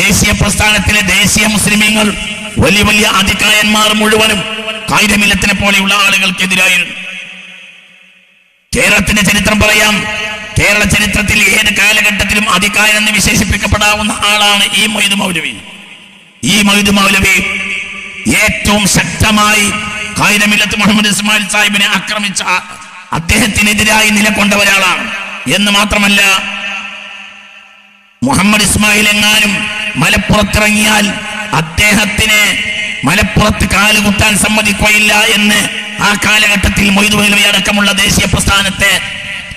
ദേശീയ പ്രസ്ഥാനത്തിലെ ദേശീയ മുസ്ലിമീങ്ങൾ വലിയ വലിയ അധികായന്മാർ മുഴുവനും കായികമില്ലത്തിനെ പോലെയുള്ള ആളുകൾക്കെതിരായിരുന്നു. കേരളത്തിന്റെ ചരിത്രം പറയാം. കേരള ചരിത്രത്തിൽ ഏത് കാലഘട്ടത്തിലും അധികാരൻ എന്ന് വിശേഷിപ്പിക്കപ്പെടാവുന്ന ആളാണ് ഈ മൊയ്ത് മൗലവി. ഈ മൊയ്ത് മൗലവി ഏറ്റവും ശക്തമായി കായികമില്ലത്ത് മുഹമ്മദ് ഇസ്മായിൽ സാഹിബിനെ ആക്രമിച്ച അദ്ദേഹത്തിനെതിരായി നിലകൊണ്ട ഒരാളാണ് എന്ന് മാത്രമല്ല മുഹമ്മദ് ഇസ്മായിൽ എങ്ങാനും മലപ്പുറത്തിറങ്ങിയാൽ അദ്ദേഹത്തിന് മലപ്പുറത്ത് കാലുകുത്താൻ സമ്മതിക്കുകയില്ല എന്ന് ആ കാലഘട്ടത്തിൽ മൊയ്തു മൗലവി അടക്കമുള്ള ദേശീയ പ്രസ്ഥാനത്തെ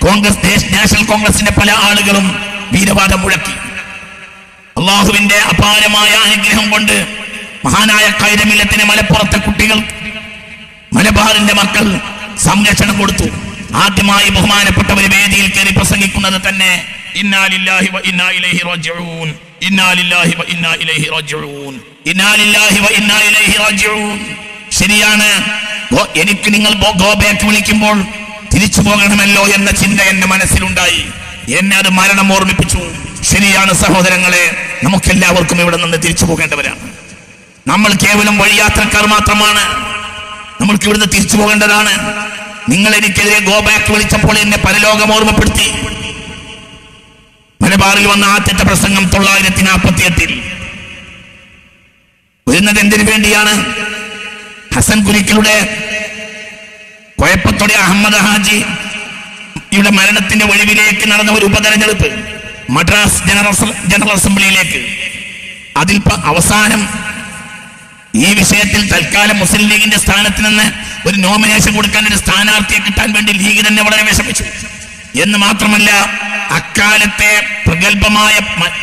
കോൺഗ്രസ് നാഷണൽ കോൺഗ്രസിന്റെ പല ആളുകളും വീരവാദം മുഴക്കി. അള്ളാഹുവിന്റെ അപാരമായ അനുഗ്രഹം കൊണ്ട് മഹാനായ കൈരമില്ലത്തിന് മലപ്പുറത്തെ കുട്ടികൾ മലബാറിന്റെ മക്കൾ സംരക്ഷണം കൊടുത്തു. ആദ്യമായി ബഹുമാനപ്പെട്ട ഒരു വേദിയിൽ കയറി പ്രസംഗിക്കുന്നത് തന്നെ ഇന്നാലില്ലാഹി ഇന്നാ ഇലൈഹി റാജിഊൻ. വ ഇന്നാ ഇലൈഹി വ ഇന്നാ ഇലൈഹി ശരിയാണ്. എനിക്ക് നിങ്ങൾ ഗോബേക്ക് വിളിക്കുമ്പോൾ തിരിച്ചു പോകണമല്ലോ എന്ന ചിന്ത എന്റെ മനസ്സിലുണ്ടായി. എന്നെ അത് മരണം ഓർമ്മിപ്പിച്ചു. ശരിയാണ് സഹോദരങ്ങളെ നമുക്കെല്ലാവർക്കും ഇവിടെ നിന്ന് തിരിച്ചു പോകേണ്ടവരാണ്. നമ്മൾ കേവലം വഴിയാത്രക്കാർ മാത്രമാണ്. നമ്മൾക്ക് ഇവിടുന്ന് തിരിച്ചു പോകേണ്ടതാണ്. നിങ്ങൾ എനിക്കെതിരെ ഗോ ബാക്ക് വിളിച്ചപ്പോൾ എന്നെ പരലോകം ഓർമ്മപ്പെടുത്തി. മലബാറിൽ വന്ന ആദ്യത്തെ പ്രസംഗം തൊള്ളായിരത്തി നാൽപ്പത്തി എട്ടിൽ വരുന്നത് എന്തിനു വേണ്ടിയാണ്? ഹസൻ കുരിക്കലുടെ കുഴപ്പത്തോടെ അഹമ്മദ് ഹാജി ഇവിടെ മരണത്തിന്റെ ഒഴിവിലേക്ക് നടന്ന ഒരു ഉപതെരഞ്ഞെടുപ്പ് മദ്രാസ് ജനറൽ ജനറൽ അസംബ്ലിയിലേക്ക്. അതിൽ അവസാനം ഈ വിഷയത്തിൽ തൽക്കാലം മുസ്ലിം ലീഗിന്റെ സ്ഥാനത്ത് നിന്ന് ഒരു നോമിനേഷൻ കൊടുക്കാൻ ഒരു സ്ഥാനാർത്ഥിയെ കിട്ടാൻ വേണ്ടി ലീഗ് തന്നെ വളരെ വിഷമിച്ചു. എന്ന് മാത്രമല്ല അക്കാലത്തെ പ്രഗത്ഭമായ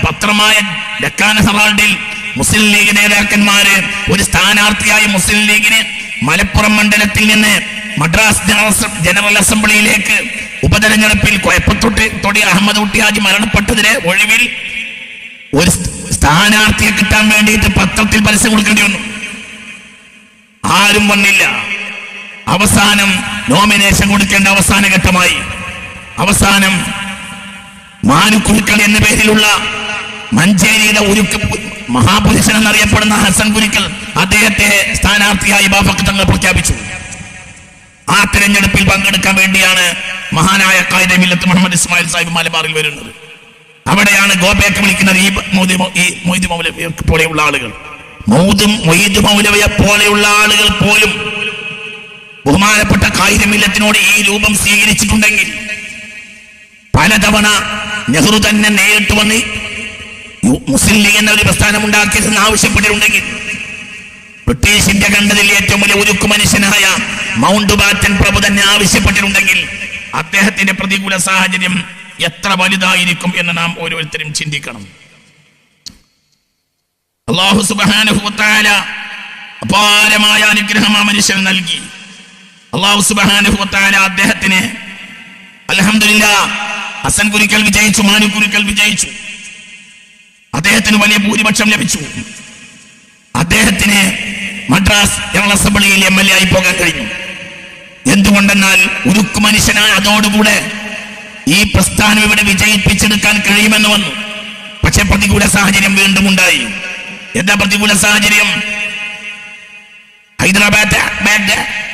പത്രമായ ഡക്കാന ഹെറാൾഡിൽ മുസ്ലിം ലീഗ് നേതാക്കന്മാര് ഒരു സ്ഥാനാർത്ഥിയായി മുസ്ലിം ലീഗിന് മലപ്പുറം മണ്ഡലത്തിൽ നിന്ന് മദ്രാസ് ജനറൽ അസംബ്ലിയിലേക്ക് ഉപതെരഞ്ഞെടുപ്പിൽ കൊയപ്പത്തൊട്ടി തൊടി അഹമ്മദ് കുട്ടിയാജി മരണപ്പെട്ടതിന് ഒഴിവിൽ ഒരു സ്ഥാനാർത്ഥിയെ കിട്ടാൻ വേണ്ടിയിട്ട് പത്രത്തിൽ പരസ്യം കൊടുക്കേണ്ടി വന്നു. ആരും വന്നില്ല. അവസാനം നോമിനേഷൻ കൊടുക്കേണ്ട അവസാന ഘട്ടമായി. അവസാനം മാനുക്കുരുക്കൾ എന്ന പേരിലുള്ള മഞ്ചേരിയുടെ ഉരുക്ക് മഹാപുരുഷൻ എന്നറിയപ്പെടുന്ന ഹസൻ കുരുക്കൽ അദ്ദേഹത്തെ സ്ഥാനാർത്ഥിയായി തങ്ങൾ പ്രഖ്യാപിച്ചു. ആ തിരഞ്ഞെടുപ്പിൽ പങ്കെടുക്കാൻ വേണ്ടിയാണ് മഹാനായ കായികമില്ലത്ത് മുഹമ്മദ് ഇസ്മായിൽ സാഹിബ് മലബാറിൽ വരുന്നത്. അവിടെയാണ് ഗോപേക്ക് വിളിക്കുന്നത് ഈ മൊയ്തു മൗലവിയെ പോലെയുള്ള ആളുകൾ. മൗദും മൊയ്തു മൗലവിയെ പോലെയുള്ള ആളുകൾ പോലും ബഹുമാനപ്പെട്ട കായികമില്ലത്തിനോട് ഈ രൂപം സ്വീകരിച്ചിട്ടുണ്ടെങ്കിൽ പലതവണ നെഹ്റു തന്നെ നേരിട്ട് വന്ന് മുസ്ലിം ലീഗ് എന്ന ഒരു പ്രസ്ഥാനം ഉണ്ടാക്കിയതെന്ന് ആവശ്യപ്പെട്ടിട്ടുണ്ടെങ്കിൽ ബ്രിട്ടീഷിന്റെ കണ്ടതിൽ ഏറ്റവും വലിയ ഉരുക്കു മനുഷ്യനായ മൗണ്ട് ബാറ്റൻ പ്രഭു തന്നെ ആവശ്യപ്പെട്ടിട്ടുണ്ടെങ്കിൽ അദ്ദേഹത്തിന്റെ പ്രതികൂല സാഹചര്യം എത്ര വലുതായിരിക്കും എന്ന് നാം ഓരോരുത്തരും ചിന്തിക്കണം. അള്ളാഹു സുബാനുഭവത്താല അപാരമായ അനുഗ്രഹം ആ മനുഷ്യന് നൽകി. അള്ളാഹു സുബാനുഭവത്താല അദ്ദേഹത്തിന് അലഹമില്ല ഹസൻ കുരിക്കൽ വിജയിച്ചു മാനു കുരിക്കൽ വിജയിച്ചു. അദ്ദേഹത്തിന് വലിയ ഭൂരിപക്ഷം ലഭിച്ചു. അദ്ദേഹത്തിന് മദ്രാസ് ജനറൽ അസംബ്ലിയിൽ എം എൽ എ ആയി പോകാൻ കഴിഞ്ഞു. എന്തുകൊണ്ടെന്നാൽ ഉരുക്കു മനുഷ്യനായ അതോടുകൂടെ ഈ പ്രസ്ഥാനം ഇവിടെ വിജയിപ്പിച്ചെടുക്കാൻ കഴിയുമെന്ന് വന്നു. പക്ഷെ പ്രതികൂല സാഹചര്യം വീണ്ടും ഉണ്ടായി. എന്താ പ്രതികൂല സാഹചര്യം? ഹൈദരാബാദ്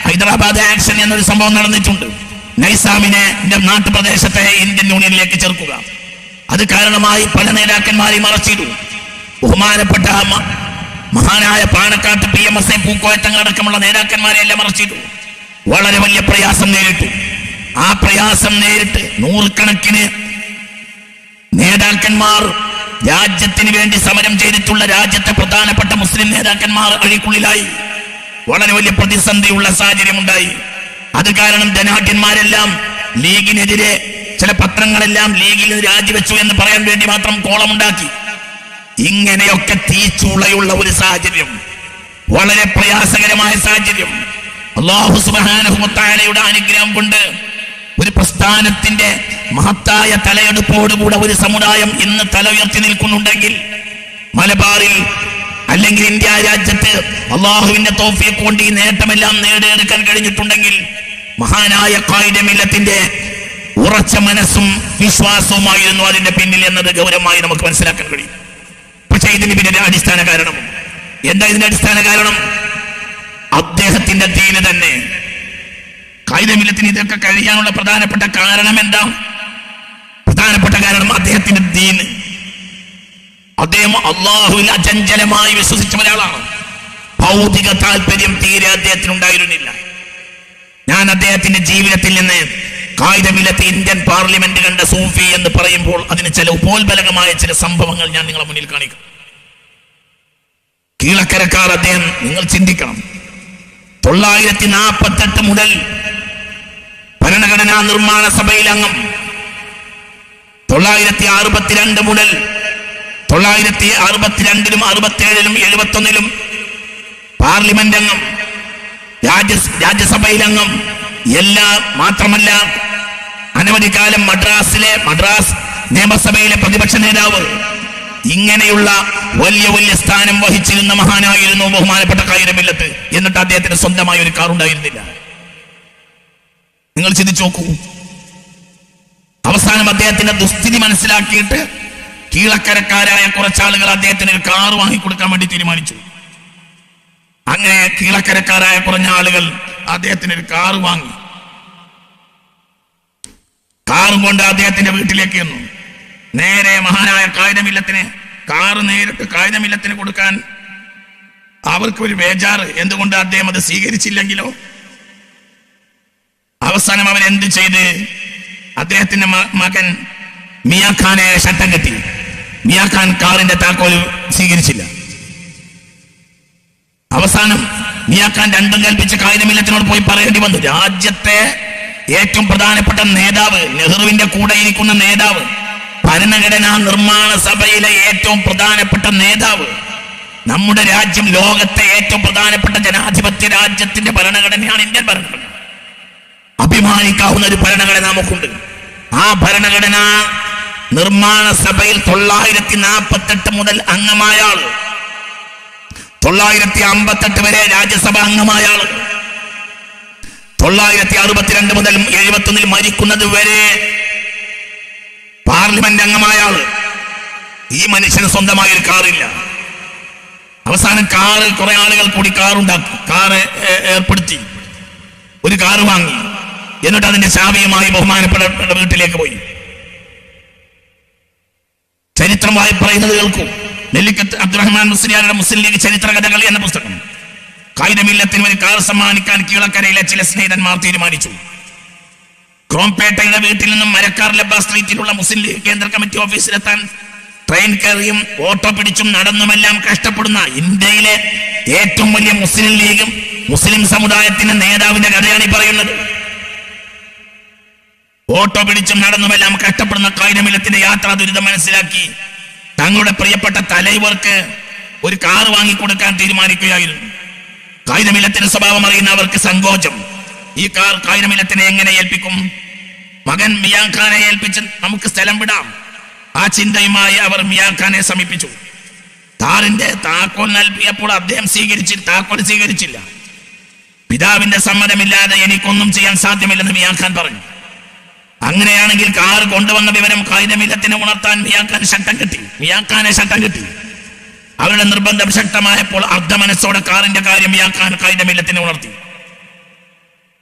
ഹൈദരാബാദ് ആക്ഷൻ എന്നൊരു സംഭവം നടന്നിട്ടുണ്ട്. നൈസാമിനെ നാട്ടുപ്രദേശത്തെ ഇന്ത്യൻ യൂണിയനിലേക്ക് ചേർക്കുക. അത് കാരണമായി പല നേതാക്കന്മാരെയും മറച്ചിട്ടു. ബഹുമാനപ്പെട്ട മഹാനായ Panakkad P M S A പൂക്കോയത്തങ്ങളടക്കമുള്ള നേതാക്കന്മാരെ എല്ലാം മറച്ചിട്ടു. വളരെ വലിയ പ്രയാസം നേരിട്ടു. ആ പ്രയാസം നേരിട്ട് നൂറുകണക്കിന് നേതാക്കന്മാർ രാജ്യത്തിന് വേണ്ടി സമരം ചെയ്തിട്ടുള്ള രാജ്യത്തെ പ്രധാനപ്പെട്ട മുസ്ലിം നേതാക്കന്മാർ അഴിക്കുള്ളിലായി. വളരെ വലിയ പ്രതിസന്ധിയുള്ള സാഹചര്യമുണ്ടായി. അത് കാരണം ധനാഢ്യന്മാരെല്ലാം ലീഗിനെതിരെ ചില പത്രങ്ങളെല്ലാം ലീഗിൽ രാജിവെച്ചു എന്ന് പറയാൻ വേണ്ടി മാത്രം കോളമുണ്ടാക്കി. ഇങ്ങനെയൊക്കെ തീച്ചൂളയുള്ള ഒരു സാഹചര്യം വളരെ പ്രയാസകരമായ സാഹചര്യം. അള്ളാഹു സുബാനഹുമത്താലയുടെ അനുഗ്രഹം കൊണ്ട് ഒരു പ്രസ്ഥാനത്തിന്റെ മഹത്തായ തലയെടുപ്പോടുകൂടെ ഒരു സമുദായം ഇന്ന് തല ഉയർത്തി നിൽക്കുന്നുണ്ടെങ്കിൽ മലബാറിൽ അല്ലെങ്കിൽ ഇന്ത്യ രാജ്യത്ത് അള്ളാഹുവിന്റെ തോഫിയെ കൊണ്ട് ഈ നേട്ടമെല്ലാം നേടിയെടുക്കാൻ കഴിഞ്ഞിട്ടുണ്ടെങ്കിൽ മഹാനായ കായികമില്ലത്തിന്റെ ഉറച്ച മനസ്സും വിശ്വാസവുമായിരുന്നു അതിന്റെ പിന്നിൽ എന്നത് ഗൗരവമായി നമുക്ക് മനസ്സിലാക്കാൻ കഴിയും. പക്ഷെ ഇതിന് പിന്നെ അടിസ്ഥാന കാരണം എന്താ ഇതിന്റെ അടിസ്ഥാന കാരണം? അദ്ദേഹത്തിന്റെ ദീന് തന്നെ. കായികമില്ലത്തിന് ഇതൊക്കെ കഴിയാനുള്ള പ്രധാനപ്പെട്ട കാരണം എന്താ? പ്രധാനപ്പെട്ട കാരണം അദ്ദേഹത്തിന്റെ ദീന് അദ്ദേഹം അള്ളാഹുവിൽ അചഞ്ചലമായി വിശ്വസിച്ച ഒരാളാണ് ഭൗതിക താല്പര്യം തീരെ അദ്ദേഹത്തിന് ഉണ്ടായിരുന്നില്ല ഞാൻ അദ്ദേഹത്തിന്റെ ജീവിതത്തിൽ നിന്ന് കായികമില്ലത്തെ ഇന്ത്യൻ പാർലമെന്റ് കണ്ട സൂഫി എന്ന് പറയുമ്പോൾ അതിന് ചില ഉപോത്ബലകമായ ചില സംഭവങ്ങൾ ഞാൻ നിങ്ങളെ മുന്നിൽ കാണിക്കും. കീഴക്കരക്കാർ അദ്ദേഹം നിങ്ങൾ ചിന്തിക്കണം. തൊള്ളായിരത്തി നാൽപ്പത്തെട്ട് മുതൽ ഭരണഘടനാ നിർമ്മാണ സഭയിൽ അംഗം. തൊള്ളായിരത്തി അറുപത്തിരണ്ട് മുതൽ തൊള്ളായിരത്തി അറുപത്തിരണ്ടിലും അറുപത്തിയേഴിലും എഴുപത്തൊന്നിലും പാർലമെന്റ് അംഗം. രാജ്യ രാജ്യസഭയിലംഗം എല്ലാ മാത്രമല്ല അനവധി കാലം മദ്രാസിലെ മദ്രാസ് നിയമസഭയിലെ പ്രതിപക്ഷ നേതാവ് ഇങ്ങനെയുള്ള വലിയ വലിയ സ്ഥാനം വഹിച്ചിരുന്ന മഹാനായിരുന്നു ബഹുമാനപ്പെട്ട കൈരമില്ലത്ത് എന്നിട്ട് അദ്ദേഹത്തിന് സ്വന്തമായി ഒരു കാർ ഉണ്ടായിരുന്നില്ല. നിങ്ങൾ ചിന്തിച്ചു നോക്കൂ. അവസാനം അദ്ദേഹത്തിന്റെ ദുസ്ഥിതി മനസ്സിലാക്കിയിട്ട് കീഴക്കരക്കാരായ കുറച്ചാളുകൾ അദ്ദേഹത്തിന് ഒരു കാർ വാങ്ങിക്കൊടുക്കാൻ വേണ്ടി തീരുമാനിച്ചു. അങ്ങനെ കീഴക്കരക്കാരായ കുറഞ്ഞ ആളുകൾ അദ്ദേഹത്തിന് ഒരു കാർ വാങ്ങി. കാറും കൊണ്ട് അദ്ദേഹത്തിന്റെ വീട്ടിലേക്ക് എന്നു നേരെ മഹാനായ കായികമില്ലത്തിന് കാറ് നേരിട്ട് കായികമില്ലത്തിന് കൊടുക്കാൻ അവർക്ക് ഒരു വേജാറ് എന്തുകൊണ്ട് അദ്ദേഹം അത് സ്വീകരിച്ചില്ലെങ്കിലോ? അവസാനം അവൻ എന്ത് ചെയ്ത്? അദ്ദേഹത്തിന്റെ മകൻ മിയാഖാനെ ഷട്ടം കെട്ടി മിയാഖാൻ കാറിന്റെ താക്കോൽ സ്വീകരിച്ചില്ല. അവസാനം മിയാഖാൻ രണ്ടും കൽപ്പിച്ച കായികമില്ലത്തിനോട് പോയി പറയേണ്ടി വന്നു. രാജ്യത്തെ ഏറ്റവും പ്രധാനപ്പെട്ട നേതാവ് നെഹ്റുവിന്റെ കൂടെ ഇരിക്കുന്ന നേതാവ് ഭരണഘടനാ നിർമ്മാണ സഭയിലെ ഏറ്റവും പ്രധാനപ്പെട്ട നേതാവ് നമ്മുടെ രാജ്യം ലോകത്തെ ഏറ്റവും പ്രധാനപ്പെട്ട ജനാധിപത്യ രാജ്യത്തിന്റെ ഭരണഘടനയാണ് ഇന്ത്യൻ ഭരണഘടന. അഭിമാനിക്കാവുന്ന ഒരു ഭരണഘടന നമുക്കുണ്ട്. ആ ഭരണഘടന നിർമ്മാണ സഭയിൽ തൊള്ളായിരത്തി നാൽപ്പത്തെട്ട് മുതൽ അംഗമായ ആൾ തൊള്ളായിരത്തി അമ്പത്തെട്ട് വരെ രാജ്യസഭ അംഗമായ ആൾ തൊള്ളായിരത്തി അറുപത്തിരണ്ട് മുതൽ എഴുപത്തൊന്നിൽ മരിക്കുന്നത് വരെ പാർലമെന്റ് അംഗമായ ആൾ ഈ മനുഷ്യന് സ്വന്തമായ കാറില്ല. അവസാനം കാറ് കുറെ ആളുകൾ കൂടി കാറുണ്ടാക്കി കാറ് ഏർപ്പെടുത്തി. ഒരു കാറ് വാങ്ങി. എന്നിട്ട് അതിന്റെ ശാപിയുമായി ബഹുമാനപ്പെട്ട വീട്ടിലേക്ക് പോയി. ചരിത്രമായി പറയുന്നത് കേൾക്കൂ. നെല്ലിക്കത്ത് അബ്ദുറഹ്മാൻ മുസ്ലിയാരുടെ മുസ്ലിം ലീഗ് ചരിത്ര കഥകൾ എന്ന പുസ്തകം. കായികമില്ലത്തിന് ഒരു കാർ സമ്മാനിക്കാൻ കീഴക്കരയിലെ ചില സ്നേഹിതന്മാർ തീരുമാനിച്ചു. ക്രോംപേട്ടയുടെ വീട്ടിൽ നിന്നും മരക്കാർ ലബ്ബ സ്ട്രീറ്റിലുള്ള മുസ്ലിം ലീഗ് കേന്ദ്ര കമ്മിറ്റി ഓഫീസിലെത്താൻ ട്രെയിൻ കയറിയും ഓട്ടോ പിടിച്ചും നടന്നുമെല്ലാം കഷ്ടപ്പെടുന്ന ഇന്ത്യയിലെ ഏറ്റവും വലിയ മുസ്ലിം ലീഗും മുസ്ലിം സമുദായത്തിന്റെ നേതാവിന്റെ കഥയാണ് ഈ പറയുന്നത്. ഓട്ടോ പിടിച്ചും നടന്നുമെല്ലാം കഷ്ടപ്പെടുന്ന കായികമില്ലത്തിന്റെ യാത്രാ ദുരിതം മനസ്സിലാക്കി തങ്ങളുടെ പ്രിയപ്പെട്ട തലൈവർക്ക് ഒരു കാർ വാങ്ങിക്കൊടുക്കാൻ തീരുമാനിക്കുകയായിരുന്നു. കായികമില്ലത്തിന്റെ സ്വഭാവം അറിയുന്ന അവർക്ക് സങ്കോചം. ഈ കാർ കായികമില്ലത്തിനെ എങ്ങനെ ഏൽപ്പിക്കും? മകൻ മിയാഖാനെ ഏൽപ്പിച്ച് നമുക്ക് സ്ഥലം വിടാം. ആ ചിന്തയുമായി അവർ മിയാഖാനെ സമീപിച്ചു. താറിന്റെ താക്കോൽ നൽകിയപ്പോൾ അദ്ദേഹം സ്വീകരിച്ച് താക്കോൽ സ്വീകരിച്ചില്ല. പിതാവിന്റെ സമ്മതമില്ലാതെ എനിക്കൊന്നും ചെയ്യാൻ സാധ്യമല്ലെന്ന് മിയാഖാൻ പറഞ്ഞു. അങ്ങനെയാണെങ്കിൽ കാർ കൊണ്ടുവന്ന വിവരം കായികമില്ലത്തിനെ ഉണർത്താൻ മിയാക്കാൻ ശക്തം കിട്ടി. മിയാക്കാനെ ശക്തം കിട്ടി. അവരുടെ നിർബന്ധം ശക്തമായപ്പോൾ അർദ്ധമനസ്സോടെ കാറിന്റെ കാര്യം മിയാക്കാൻ കായികമില്ലത്തിനെ ഉണർത്തി.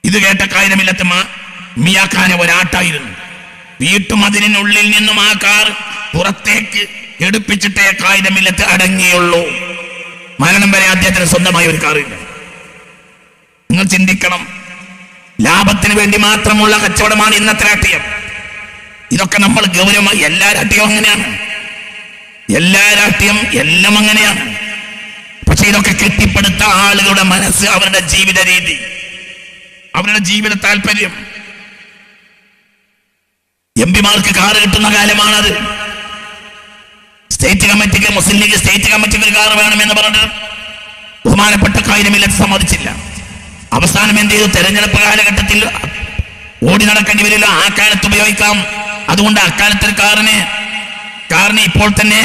ഇത് കേട്ട കായികമില്ലത്ത് മിയാക്കാനെ ഒരാട്ടായിരുന്നു. വീട്ടുമതിലിനുള്ളിൽ നിന്നും ആ കാർ പുറത്തേക്ക് എടുപ്പിച്ചിട്ടേ കായികമില്ലത്ത് അടങ്ങിയുള്ളൂ. മരണം വരെ അദ്ദേഹത്തിന് സ്വന്തമായി ഒരു കാറില്ല. നിങ്ങൾ ചിന്തിക്കണം. ലാഭത്തിന് വേണ്ടി മാത്രമുള്ള കച്ചവടമാണ് ഇന്നത്തെ രാഷ്ട്രീയം. ഇതൊക്കെ നമ്മൾ ഗൗരവമായി എല്ലാ രാഷ്ട്രീയവും അങ്ങനെയാണ്. എല്ലാ രാഷ്ട്രീയം എല്ലാം അങ്ങനെയാണ്. പക്ഷെ ഇതൊക്കെ കെട്ടിപ്പടുത്ത ആളുകളുടെ മനസ്സ് അവരുടെ ജീവിത രീതി അവരുടെ ജീവിത താല്പര്യം. എം പിമാർക്ക് കാറ് കിട്ടുന്ന കാലമാണത്. സ്റ്റേറ്റ് കമ്മിറ്റിക്ക് മുസ്ലിം ലീഗ് സ്റ്റേറ്റ് കമ്മിറ്റിക്ക് ഒരു കാറ് വേണമെന്ന് പറഞ്ഞിട്ട് ബഹുമാനപ്പെട്ട കായികമില്ലത്ത് സമ്മതിച്ചില്ല. അവസാനം എന്ത് ചെയ്തു? തെരഞ്ഞെടുപ്പ് കാലഘട്ടത്തിൽ ഓടി നടക്കേണ്ടി വരില്ല. ആ കാലത്ത് ഉപയോഗിക്കാം. അതുകൊണ്ട് അക്കാലത്ത് ഒരു കാറിന് കാറിന് ഇപ്പോൾ തന്നെ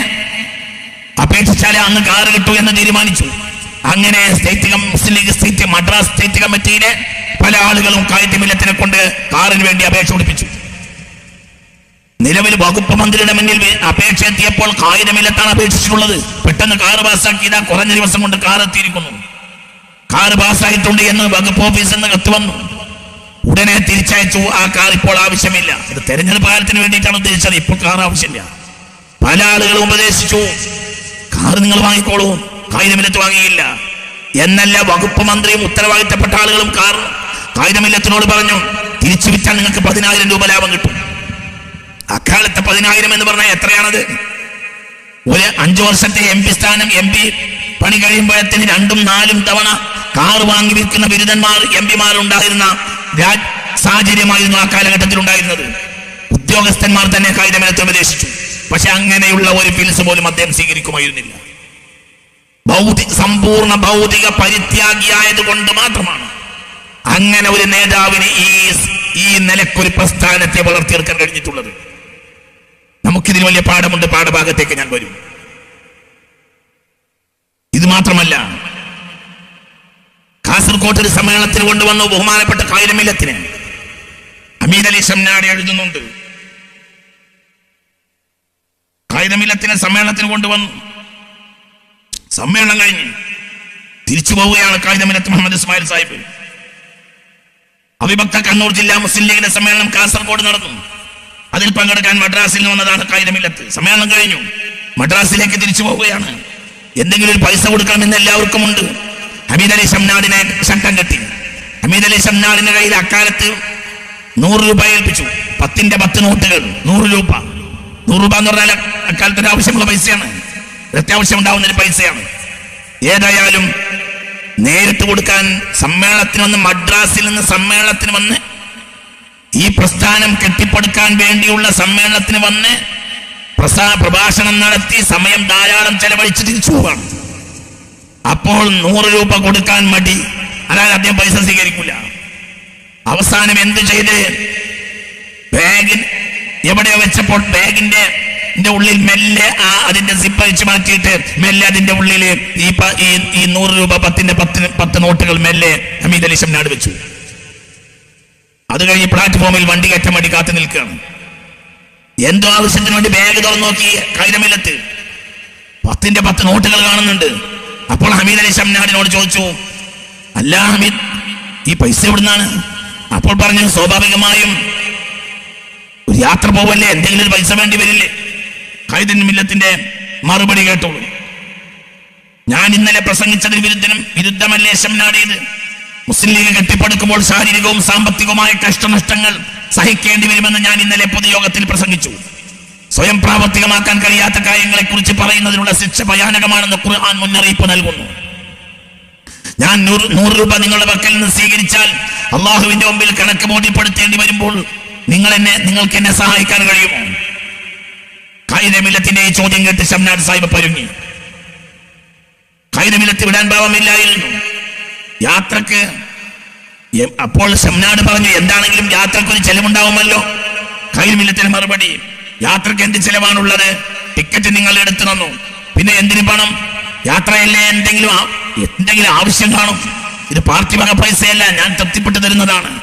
അപേക്ഷിച്ചാലേ അന്ന് കാറ് കിട്ടൂ എന്ന് തീരുമാനിച്ചു. അങ്ങനെ state Muslim League state Madras state കമ്മിറ്റിയിലെ പല ആളുകളും കായികമില്ലത്തിനെ കൊണ്ട് കാറിന് വേണ്ടി അപേക്ഷ കൊടുപ്പിച്ചു. നിലവിൽ വകുപ്പ് മന്ത്രിയുടെ മുന്നിൽ അപേക്ഷ എത്തിയപ്പോൾ കായികമില്ലത്താണ് അപേക്ഷിച്ചിട്ടുള്ളത്. പെട്ടെന്ന് കാറ് പാസ്സാക്കിയതാ കുറഞ്ഞ ദിവസം കൊണ്ട് കാർ എത്തിയിരിക്കുന്നു. കാറ് പാസ്സായിട്ടുണ്ട് എന്ന് വകുപ്പ് ഓഫീസിൽ നിന്ന് കത്ത് വന്നു. ഉടനെ തിരിച്ചയച്ചു. ആ കാർ ഇപ്പോൾ ആവശ്യമില്ല. ഇത് തെരഞ്ഞെടുപ്പ് കാലത്തിന് വേണ്ടിയിട്ടാണ് ഉദ്ദേശിച്ചത്. ഇപ്പോൾ കാർ ആവശ്യമില്ല. പല ആളുകളും ഉപദേശിച്ചു. കാർ നിങ്ങൾ വാങ്ങിക്കോളൂ. കായികമില്ലത്ത് വാങ്ങിയില്ല. എന്നല്ല വകുപ്പ് മന്ത്രിയും ഉത്തരവാദിത്തപ്പെട്ട ആളുകളും കാർ കായികമില്ലത്തിനോട് പറഞ്ഞു തിരിച്ചു വിറ്റാൽ നിങ്ങൾക്ക് പതിനായിരം രൂപ ലാഭം കിട്ടും. അക്കാലത്തെ പതിനായിരം എന്ന് പറഞ്ഞാൽ എത്രയാണത്? ഒരു അഞ്ചു വർഷത്തെ എം പി സ്ഥാനം എം പി പണി കഴിയുമ്പോഴത്തേന് രണ്ടും നാലും തവണ കാർ വാങ്ങി വിൽക്കുന്ന ബിരുദന്മാർ എം രാജ് സാഹചര്യമായിരുന്നു ആ കാലഘട്ടത്തിൽ ഉണ്ടായിരുന്നത് ഉദ്യോഗസ്ഥന്മാർ തന്നെ കായികമേലത്ത് ഉപദേശിച്ചു. പക്ഷെ അങ്ങനെയുള്ള ഒരു ഫീൽസ് പോലും അദ്ദേഹം സ്വീകരിക്കുമായിരുന്നില്ല. സമ്പൂർണ ഭൗതിക പരിത്യാഗിയായത് കൊണ്ട് മാത്രമാണ് അങ്ങനെ ഒരു നേതാവിന് ഈ ഈ നിലക്കൊരു പ്രസ്ഥാനത്തെ വളർത്തിയെടുക്കാൻ കഴിഞ്ഞിട്ടുള്ളത്. നമുക്കിതിന് വലിയ പാഠമുണ്ട്. പാഠഭാഗത്തേക്ക് ഞാൻ വരും. ഇത് മാത്രമല്ല കാസർകോട്ട് ഒരു സമ്മേളനത്തിന് കൊണ്ടുവന്നു ബഹുമാനപ്പെട്ട കായിരമില്ലത്തിന് അമീദ് അലി ഷംനാടി എഴുതുന്നുണ്ട്. കായിരമില്ലത്തിന് സമ്മേളനത്തിന് കൊണ്ടുവന്നു. സമ്മേളനം കഴിഞ്ഞ് തിരിച്ചു പോവുകയാണ് കായിരമില്ലത്ത് മുഹമ്മദ് ഇസ്മായിൽ സാഹിബ്. അവിഭക്ത കണ്ണൂർ ജില്ലാ മുസ്ലിം ലീഗിന്റെ സമ്മേളനം കാസർഗോഡ് നടന്നു. അതിൽ പങ്കെടുക്കാൻ മദ്രാസിൽ നിന്ന് വന്നതാണ് കായിരമില്ലത്ത് സമ്മേളനം കഴിഞ്ഞു. മദ്രാസിലേക്ക് തിരിച്ചു പോവുകയാണ്. എന്തെങ്കിലും ഒരു പൈസ കൊടുക്കണമെന്ന് എല്ലാവർക്കും ഉണ്ട് ഹമീദ് അലി ഷംനാടിനെ കെട്ടി. ഹമീദ് അലി കയ്യിൽ അക്കാലത്ത് നൂറ് രൂപ ഏൽപ്പിച്ചു. പത്തിന്റെ പത്ത് നോട്ടുകൾ നൂറ് രൂപ. നൂറ് രൂപ എന്ന് പറഞ്ഞാൽ അക്കാലത്ത് ഒരു ആവശ്യമുള്ള പൈസയാണ്. അത്യാവശ്യം ഉണ്ടാവുന്ന ഒരു പൈസയാണ്. ഏതായാലും നേരിട്ട് കൊടുക്കാൻ സമ്മേളനത്തിന് വന്ന് മദ്രാസിൽ നിന്ന് സമ്മേളനത്തിന് വന്ന് ഈ പ്രസ്ഥാനം കെട്ടിപ്പടുക്കാൻ വേണ്ടിയുള്ള സമ്മേളനത്തിന് വന്ന് പ്രസാ പ്രഭാഷണം നടത്തി സമയം ധാരാളം ചെലവഴിച്ച് തിരിച്ചു പോവാണ്. അപ്പോൾ നൂറ് രൂപ കൊടുക്കാൻ മടി. അതായത് അദ്ദേഹം പൈസ സ്വീകരിക്കില്ല. അവസാനം എന്ത് ചെയ്ത്? ബാഗിൻ എവിടെയോ വെച്ചപ്പോൾ ബാഗിന്റെ ഉള്ളിൽ മെല്ലെ ആ അതിന്റെ സിപ്പ് വെച്ച് മാറ്റിയിട്ട് മെല്ലെ അതിന്റെ ഉള്ളിൽ ഈ ഈ നൂറ് രൂപ പത്തിന്റെ പത്തിന് പത്ത് നോട്ടുകൾ മെല്ലെ ഹമീദ് അലി ഷംനാട് വെച്ചു. അത് കഴിഞ്ഞ് പ്ലാറ്റ്ഫോമിൽ വണ്ടി കയറ്റം വേണ്ടി കാത്തു നിൽക്കുകയാണ്. എന്തോ ആവശ്യത്തിന് വേണ്ടി ബാഗ് തുറന്നു നോക്കി കൈരമില്ലത്ത്. പത്തിന്റെ പത്ത് നോട്ടുകൾ കാണുന്നുണ്ട്. അപ്പോൾ ഹമീദ് അലി ഷംനാടിനോട് ചോദിച്ചു അല്ല ഹമീദ് ഈ പൈസ എവിടുന്നാണ്? അപ്പോൾ പറഞ്ഞു സ്വാഭാവികമായും ഒരു യാത്ര പോവല്ലേ? എന്തെങ്കിലും ഒരു പൈസ വേണ്ടി വരില്ലേ? ഖൈദിൻ മില്ലത്തിന്റെ മറുപടി കേട്ടോളൂ. ഞാൻ ഇന്നലെ പ്രസംഗിച്ചതിന് വിരുദ്ധനും വിരുദ്ധമല്ലേ ശംനാടിയത് മുസ്ലിം ലീഗ് കെട്ടിപ്പടുക്കുമ്പോൾ ശാരീരികവും സാമ്പത്തികവുമായ കഷ്ടനഷ്ടങ്ങൾ സഹിക്കേണ്ടി വരുമെന്ന് ഞാൻ ഇന്നലെ പൊതുയോഗത്തിൽ പ്രസംഗിച്ചു. സ്വയം പ്രാവർത്തികമാക്കാൻ കഴിയാത്ത കാര്യങ്ങളെ കുറിച്ച് പറയുന്നതിനുള്ള ശിക്ഷ ഭയാനകമാണെന്ന് ഖുർആൻ മുന്നറിയിപ്പ് നൽകുന്നു. ഞാൻ നൂറ് നൂറ് രൂപ നിങ്ങളുടെ പക്കൽ നിന്ന് സ്വീകരിച്ചാൽ അള്ളാഹുവിന്റെ മുമ്പിൽ കണക്ക് ബോധ്യപ്പെടുത്തേണ്ടി വരുമ്പോൾ നിങ്ങൾ എന്നെ നിങ്ങൾക്ക് എന്നെ സഹായിക്കാൻ കഴിയുമോ? കൈനമില്ലത്തിന്റെ ഈ ചോദ്യം കേട്ട് ഷംനാഥ് സാഹിബ് പരുങ്ങി. കൈനമില്ലത്ത് വിടാൻ ഭാവമില്ലായിരുന്നു യാത്രയ്ക്ക് അപ്പോൾ ഷംനാട് പറഞ്ഞു എന്താണെങ്കിലും യാത്രയ്ക്ക് ഒരു ചെലവുണ്ടാവുമല്ലോ കൈനമില്ലത്തിന് മറുപടി യാത്രയ്ക്ക് എന്ത് ചെലവാണുള്ളത്? ടിക്കറ്റ് നിങ്ങൾ എടുത്തു തന്നു. പിന്നെ എന്തിനു പണം? യാത്രയല്ലേ എന്തെങ്കിലും എന്തെങ്കിലും ആവശ്യം കാണും. ഇത് പാർട്ടി വക പൈസയല്ല ഞാൻ തൃപ്തിപ്പെട്ടു തരുന്നതാണ്.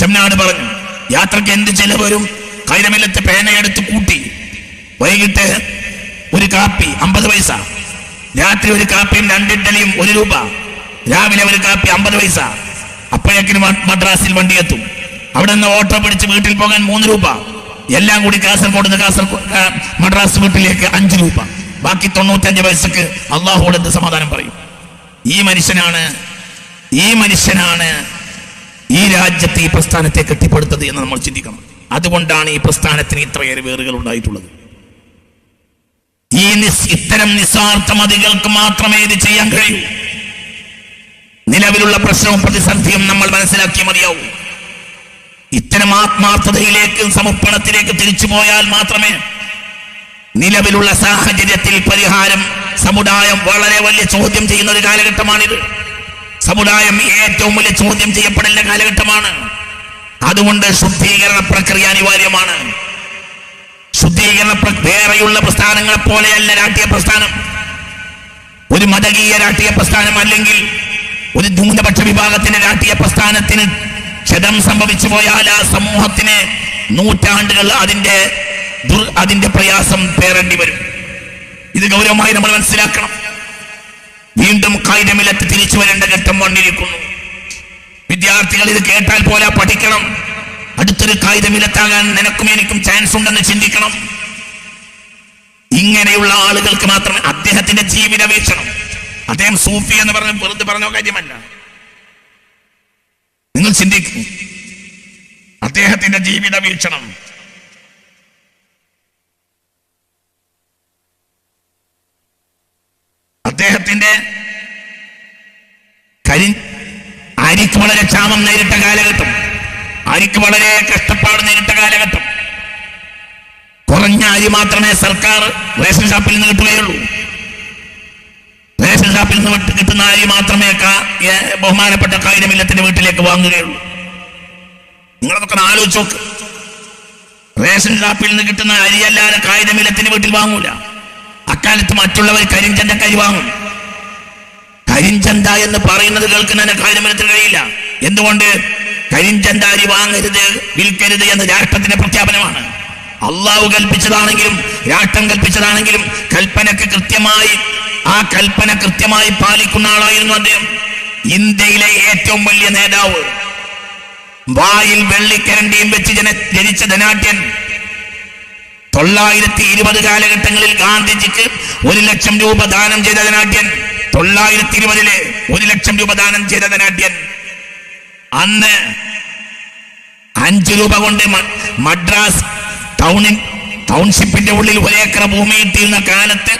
ഷംനാട് പറഞ്ഞു യാത്രയ്ക്ക് എന്ത് ചെലവ് വരും? കൈരമില്ലത്ത് പേനയെടുത്ത് കൂട്ടി. വൈകിട്ട് ഒരു കാപ്പി അമ്പത് പൈസ. രാത്രി ഒരു കാപ്പിയും രണ്ടിട്ടലിയും ഒരു രൂപ. രാവിലെ ഒരു കാപ്പി അമ്പത് പൈസ. അപ്പോഴേക്കിന് മദ്രാസിൽ വണ്ടിയെത്തും. അവിടെ നിന്ന് ഓട്ടോ പിടിച്ച് വീട്ടിൽ പോകാൻ മൂന്ന് രൂപ. എല്ലാം കൂടി കാസർഗോഡ് നിന്ന് കാസർഗോഡ് മദ്രാസ് വീട്ടിലേക്ക് അഞ്ച് രൂപ. ബാക്കി തൊണ്ണൂറ്റഞ്ച് പൈസക്ക് അള്ളാഹുவோട് എന്ത് സമാധാനം പറയും? ഈ മനുഷ്യനാണ് ഈ മനുഷ്യനാണ് ഈ രാജ്യത്തെ ഈ പ്രസ്ഥാനത്തെ കെട്ടിപ്പടുത്തത് എന്ന് നമ്മൾ ചിന്തിക്കണം. അതുകൊണ്ടാണ് ഈ പ്രസ്ഥാനത്തിന് ഇത്രയേറെ വേറുകൾ ഉണ്ടായിട്ടുള്ളത്. ഈ നിസ് ഇത്തരം നിസ്വാർത്ഥ മതികൾക്ക് മാത്രമേ ഇത് ചെയ്യാൻ കഴിയൂ. നിലവിലുള്ള പ്രശ്നവും പ്രതിസന്ധിയും നമ്മൾ മനസ്സിലാക്കിയ മതിയാവൂ. ഇത്തരം ആത്മാർത്ഥതയിലേക്കും സമർപ്പണത്തിലേക്ക് തിരിച്ചു പോയാൽ മാത്രമേ നിലവിലുള്ള സാഹചര്യത്തിൽ പരിഹാരം സമുദായം വളരെ വലിയ ചോദ്യം ചെയ്യുന്ന ഒരു കാലഘട്ടമാണിത്. സമുദായം ഏറ്റവും വലിയ ചോദ്യം ചെയ്യപ്പെടേണ്ട കാലഘട്ടമാണ്. അതുകൊണ്ട് ശുദ്ധീകരണ പ്രക്രിയ അനിവാര്യമാണ്. ശുദ്ധീകരണ വേറെയുള്ള പ്രസ്ഥാനങ്ങളെ പോലെയല്ല രാഷ്ട്രീയ പ്രസ്ഥാനം. ഒരു മതകീയ രാഷ്ട്രീയ പ്രസ്ഥാനം അല്ലെങ്കിൽ ഒരു ന്യൂനപക്ഷ വിഭാഗത്തിന്റെ രാഷ്ട്രീയ പ്രസ്ഥാനത്തിന് ക്ഷതം സംഭവിച്ചു പോയാൽ ആ സമൂഹത്തിന് നൂറ്റാണ്ടുകൾ അതിന്റെ അതിന്റെ പ്രയാസം പേറേണ്ടി വരും. ഇത് ഗൗരവമായി നമ്മൾ മനസ്സിലാക്കണം. വീണ്ടും കായികമില്ലത്ത് തിരിച്ചു വരേണ്ട ഘട്ടം വന്നിരിക്കുന്നു. വിദ്യാർത്ഥികൾ ഇത് കേട്ടാൽ പോലെ പഠിക്കണം. അടുത്തൊരു കായികമില്ലത്താകാൻ നിനക്കും എനിക്കും ചാൻസ് ഉണ്ടെന്ന് ചിന്തിക്കണം. ഇങ്ങനെയുള്ള ആളുകൾക്ക് മാത്രമേ അദ്ദേഹത്തിന്റെ ജീവിത വീക്ഷണം അദ്ദേഹം സൂഫി എന്ന് പറഞ്ഞ വെറുതെ പറഞ്ഞ കാര്യമല്ല. നിങ്ങൾ ചിന്തിക്കും. അദ്ദേഹത്തിന്റെ ജീവിത വീക്ഷണം. അദ്ദേഹത്തിന്റെ കരി അരിക്ക് വളരെ ക്ഷാമം നേരിട്ട കാലഘട്ടം. അരിക്ക് വളരെ കഷ്ടപ്പാട് നേരിട്ട കാലഘട്ടം. കുറഞ്ഞ അരി മാത്രമേ സർക്കാർ റേഷൻ ഷാപ്പിൽ നിന്ന് കിട്ടുകയുള്ളൂ. ഷാപ്പിൽ നിന്ന് കിട്ടുന്ന അരി മാത്രമേ ബഹുമാനപ്പെട്ട കായികമില്ലത്തിന്റെ വീട്ടിലേക്ക് വാങ്ങുകയുള്ളൂ. നിങ്ങളതൊക്കെ ആലോചിച്ച് നോക്ക്. റേഷൻ ഷാപ്പിൽ നിന്ന് കിട്ടുന്ന അരിയല്ലാതെ കായികമില്ലത്തിന്റെ വീട്ടിൽ വാങ്ങൂല. അക്കാലത്ത് മറ്റുള്ളവർ കരിഞ്ചന്റെ കരി വാങ്ങും. കരിഞ്ചന്ത എന്ന് പറയുന്നത് കേൾക്കുന്ന കേൾക്കുന്നതിന് കായികമില്ലത്തിന് കഴിയില്ല. എന്തുകൊണ്ട്? കരിഞ്ചന്ത അരി വാങ്ങരുത് വിൽക്കരുത് എന്ന് രാഷ്ട്രത്തിന്റെ പ്രഖ്യാപനമാണ്. അള്ളാഹു കൽപ്പിച്ചതാണെങ്കിലും രാഷ്ട്രം കൽപ്പിച്ചതാണെങ്കിലും കൽപ്പനക്ക് കൃത്യമായി ആ കൽപ്പന കൃത്യമായി പാലിക്കുന്ന ആളായിരുന്നു അദ്ദേഹം. ഇന്ത്യയിലെ ഏറ്റവും വലിയ നേതാവ്. വായിൽ വെള്ളിക്കരണ്ടിയും വെച്ച് ജന ജനിച്ച ധനാട്യൻ തൊള്ളായിരത്തി ഇരുപത് കാലഘട്ടങ്ങളിൽ ഗാന്ധിജിക്ക് ഒരു ലക്ഷം രൂപ ദാനം ചെയ്ത ധനാട്യൻ തൊള്ളായിരത്തി ഇരുപതിൽ ഒരു ലക്ഷം രൂപ ദാനം ചെയ്ത ധനാട്യൻ അന്ന് അഞ്ചു രൂപ കൊണ്ട് മദ്രാസ് ടൗണിൻ ടൗൺഷിപ്പിന്റെ ഉള്ളിൽ ഒരേക്കർ ഭൂമി തീരുന്ന കാലത്ത്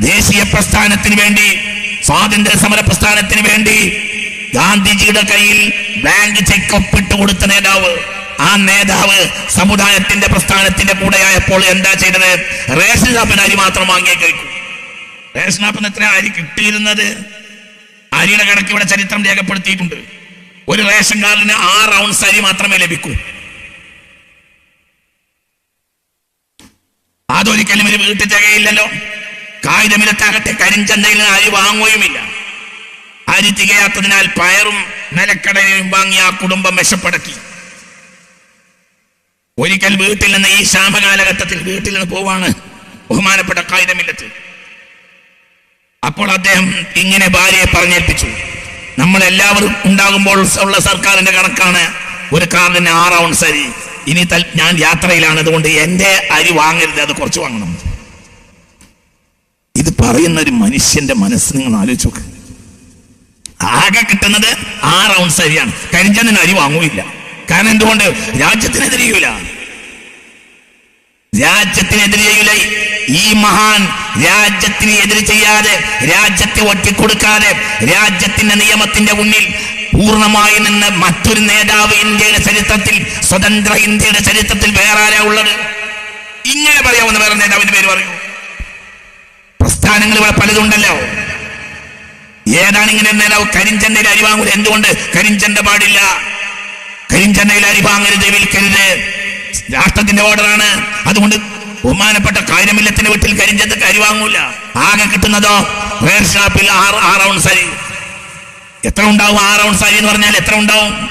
ദേശീയ പ്രസ്ഥാനത്തിന് വേണ്ടി സ്വാതന്ത്ര്യ സമര പ്രസ്ഥാനത്തിന് വേണ്ടി ഗാന്ധിജിയുടെ കയ്യിൽ ബാങ്ക് ചെക്ക് ഒപ്പിട്ട് കൊടുത്ത നേതാവ് ആ നേതാവ് സമുദായത്തിന്റെ പ്രസ്ഥാനത്തിന്റെ കൂടെയായപ്പോൾ എന്താ ചെയ്തത്? റേഷൻ ഷാപ്പിന് അരി മാത്രം വാങ്ങിയേ കഴിക്കും. റേഷൻ ഷാപ്പിന് എത്ര അരി കിട്ടിയിരുന്നത്? അരിയുടെ കണക്ക് ഇവിടെ ചരിത്രം രേഖപ്പെടുത്തിയിട്ടുണ്ട്. ഒരു റേഷൻ കാർഡിന് ആറ് ഔൺസ് അരി മാത്രമേ ലഭിക്കൂ. അതൊരിക്കലും ഒരു വീട്ടിൽ തികയില്ലല്ലോ കായികമിലത്താകട്ടെ കരിഞ്ചന്തയിൽ നിന്ന് അരി വാങ്ങുകയുമില്ല. അരി തികയാത്തതിനാൽ പയറും നിലക്കടലയും വാങ്ങി ആ കുടുംബം വിശപ്പടക്കി ഒരിക്കൽ വീട്ടിൽ നിന്ന് ഈ ശാമകാലഘട്ടത്തിൽ വീട്ടിൽ നിന്ന് പോവാണ് ബഹുമാനപ്പെട്ട കായികമില്ലത്ത്. അപ്പോൾ അദ്ദേഹം ഇങ്ങനെ ഭാര്യയെ പറഞ്ഞേൽപ്പിച്ചു. നമ്മൾ എല്ലാവരും ഉണ്ടാകുമ്പോൾ ഉള്ള സർക്കാരിന്റെ കണക്കാണ് ഒരു കാറിന് ആറ് അരി ഇനി ഞാൻ യാത്രയിലാണ്. അതുകൊണ്ട് എന്റെ അരി വാങ്ങരുത് അത് കുറച്ച് വാങ്ങണം. ഇത് പറയുന്ന ഒരു മനുഷ്യന്റെ മനസ്സ് നിങ്ങൾ ആലോചിച്ച് നോക്ക്. ആകെ കിട്ടുന്നത് ആ റൗണ്ട്സ് അരിയാണ്. കരിഞ്ചന്തിന് അരി വാങ്ങൂല്ല. കാരണം എന്തുകൊണ്ട്? രാജ്യത്തിനെതിരെയൂല രാജ്യത്തിനെതിരെ ചെയ്യൂല ഈ മഹാൻ രാജ്യത്തിന് എതിര് ചെയ്യാതെ രാജ്യത്തെ ഒറ്റിക്കൊടുക്കാതെ രാജ്യത്തിന്റെ നിയമത്തിന്റെ മുന്നിൽ പൂർണമായി നിന്ന് മറ്റൊരു നേതാവ് ഇന്ത്യയുടെ ചരിത്രത്തിൽ സ്വതന്ത്ര ഇന്ത്യയുടെ ചരിത്രത്തിൽ വേറെ ആരാ ഉള്ളത്? ഇങ്ങനെ പറയാവുന്ന വേറെ നേതാവിന്റെ പേര് പറയൂ. പ്രസ്ഥാനങ്ങൾ ഇവിടെ പലതുണ്ടല്ലോ. ഏതാണ് ഇങ്ങനെ നേതാവ് കരിഞ്ചന്തയിൽ അരി എന്തുകൊണ്ട്? കരിഞ്ചന്ത പാടില്ല. കരിഞ്ചന്തയിൽ അരി വാങ്ങരുത് വിൽക്കരുത്. രാഷ്ട്രത്തിന്റെ ഓർഡറാണ്. അതുകൊണ്ട് ബഹുമാനപ്പെട്ട കാര്യമില്ലത്തിന്റെ വീട്ടിൽ കരിഞ്ചന്തക്ക് അരി വാങ്ങൂല. ആകെ കിട്ടുന്നതോ? റേഷൻ ഷാപ്പിൽ ആറ് ഔൺസ് അരി. എത്ര ഉണ്ടാവും? ആറ് ഔൺസ് അരി എന്ന് പറഞ്ഞാൽ എത്ര ഉണ്ടാവും?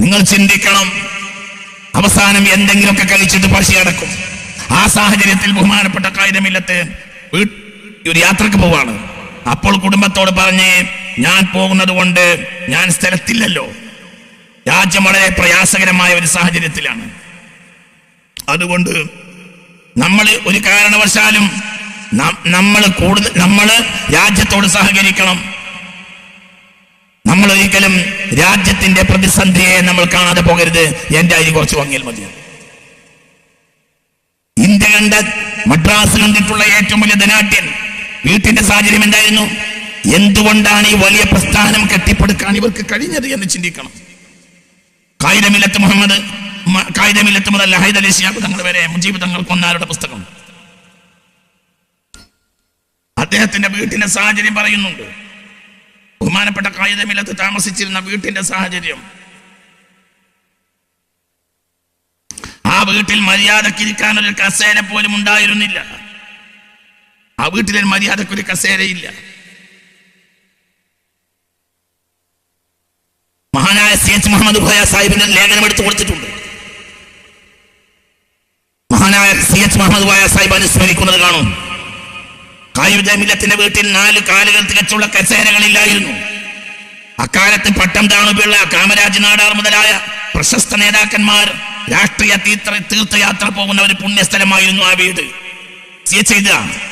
നിങ്ങൾ ചിന്തിക്കണം. അവസാനം എന്തെങ്കിലുമൊക്കെ കഴിച്ചിട്ട് പശി അടക്കും. ആ സാഹചര്യത്തിൽ ബഹുമാനപ്പെട്ട കായികമില്ലത്ത് വീ- ഒരു യാത്രയ്ക്ക് പോവാണ്. അപ്പോൾ കുടുംബത്തോട് പറഞ്ഞ് ഞാൻ പോകുന്നത് കൊണ്ട് ഞാൻ സ്ഥലത്തില്ലല്ലോ. രാജ്യം വളരെ പ്രയാസകരമായ ഒരു സാഹചര്യത്തിലാണ്. അതുകൊണ്ട് നമ്മൾ ഒരു കാരണവശാലും നമ്മൾ കൂടുതൽ നമ്മൾ രാജ്യത്തോട് സഹകരിക്കണം. നമ്മൾ ഒരിക്കലും രാജ്യത്തിന്റെ പ്രതിസന്ധിയെ നമ്മൾ കാണാതെ പോകരുത്. എന്റെ അരി കുറച്ച് വാങ്ങിയാൽ മതി ഇന്ത്യ കണ്ട മദ്രാസ് കണ്ടിട്ടുള്ള ഏറ്റവും വലിയ ധനാട്യൻ വീട്ടിന്റെ സാഹചര്യം എന്തായിരുന്നു? എന്തുകൊണ്ടാണ് ഈ വലിയ പ്രസ്ഥാനം കെട്ടിപ്പടുക്കാൻ ഇവർക്ക് കഴിഞ്ഞത് എന്ന് ചിന്തിക്കണം. കായിരമില്ലത്ത് മുഹമ്മദ് കായിരമില്ലത്ത് മുതൽ ലഹൈദ് അലി ഷിയാബ് തങ്ങൾ വരെ മുജീബ് തങ്ങൾ കൊന്നാരുടെ പുസ്തകം. അദ്ദേഹത്തിന്റെ വീട്ടിന്റെ സാഹചര്യം പറയുന്നുണ്ട്. ബഹുമാനപ്പെട്ട കായികമില്ലത്ത് താമസിച്ചിരുന്ന വീട്ടിന്റെ സാഹചര്യം. വീട്ടിൽ മര്യാദക്കിരിക്കാൻ ഒരു കസേര പോലും ഉണ്ടായിരുന്നില്ല. ആ വീട്ടിലെ മര്യാദക്കൊരു കസേരയില്ല. മഹാനായ സി എച്ച് മുഹമ്മദ് ഭയ സാഹിബിന്റെ ലേഖനം എടുത്തു കൊടുത്തിട്ടുണ്ട്. മഹാനായ സി എച്ച് മുഹമ്മദ് ഭയ സാഹിബ് അനുസ്മരിക്കുന്നത് കാണും. കായുജമില്ലത്തിന്റെ വീട്ടിൽ നാല് കാലുകൾ തികച്ചുള്ള കസേരകളില്ലായിരുന്നു. അക്കാലത്ത് പട്ടം താണുപിള്ള കാമരാജ് നാടാർ മുതലായ പ്രശസ്ത നേതാക്കന്മാർ രാഷ്ട്രീയ തീർത്ഥ തീർത്ഥയാത്ര പോകുന്ന ഒരു പുണ്യസ്ഥലമായിരുന്നു ആ വീട്. ചെയ്തതാണ് ചെയ്ത.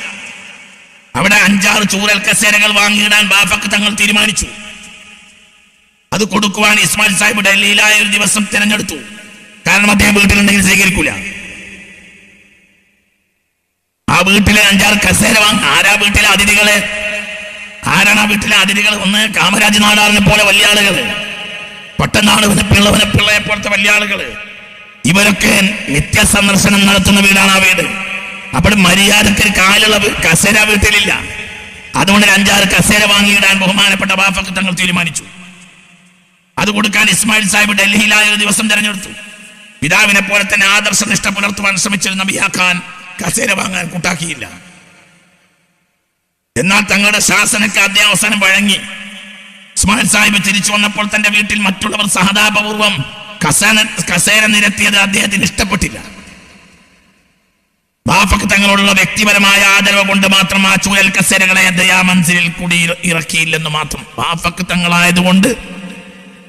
അവിടെ അഞ്ചാറ് ചൂരൽ കസേരകൾ വാങ്ങിയിടാൻ ബാഫക്ക് തങ്ങൾ തീരുമാനിച്ചു. അത് കൊടുക്കുവാൻ ഇസ്മായിൽ സാഹിബ് ഡൽഹിയിലായ ഒരു ദിവസം തിരഞ്ഞെടുത്തു. കാരണം അദ്ദേഹം വീട്ടിലുണ്ടെങ്കിൽ സ്വീകരിക്കൂല. ആ വീട്ടിലെ അഞ്ചാറ് കസേര വാങ്ങി ആരാ വീട്ടിലെ അതിഥികളെ? ആരാണ് ആ വീട്ടിലെ അതിഥികൾ? ഒന്ന് കാമരാജ് നാടാറിനെ പോലെ വലിയ ആളുകൾ. പട്ടനാട് വനപ്പിള്ള വനപ്പിള്ളയെ പോലത്തെ വലിയ ആളുകൾ. ഇവരൊക്കെ നിത്യ സന്ദർശനം നടത്തുന്ന വീടാണ് ആ വീട്. അപ്പോൾ മര്യാദയ്ക്ക് കാലുള്ള കസേര വീട്ടിലില്ല. അതുകൊണ്ട് അഞ്ചാറ് കസേര വാങ്ങിയിടാൻ ബഹുമാനപ്പെട്ട ബാഫക്ക് തങ്ങൾ തീരുമാനിച്ചു. അത് കൊടുക്കാൻ ഇസ്മായിൽ സാഹിബ് ഡൽഹിയിലായ ഒരു ദിവസം തെരഞ്ഞെടുത്തു. പിതാവിനെ പോലെ തന്നെ ആദർശനിഷ്ഠ പുലർത്തുവാൻ ശ്രമിച്ചിരുന്ന ബിയാഖാൻ കസേര വാങ്ങാൻ കൂട്ടാക്കിയില്ല. എന്നാൽ തങ്ങളുടെ ശാസനക്ക് അദ്ദേഹം അവസാനം വഴങ്ങി. ഇസ്മായിൽ സാഹിബ് തിരിച്ചു വന്നപ്പോൾ തന്റെ വീട്ടിൽ മറ്റുള്ളവർ സഹതാപപൂർവം കസേര കസേര നിരത്തിയത് അദ്ദേഹത്തിന് ഇഷ്ടപ്പെട്ടില്ല. ബാഫക്ക് തങ്ങളോടുള്ള വ്യക്തിപരമായ ആദരവ് കൊണ്ട് മാത്രം ആ ചൂഴൽ കസേരകളെ ദയാമൻസിലിൽ കൂടി ഇറ- ഇറക്കിയില്ലെന്ന് മാത്രം. ബാഫക്ക് തങ്ങളായതുകൊണ്ട്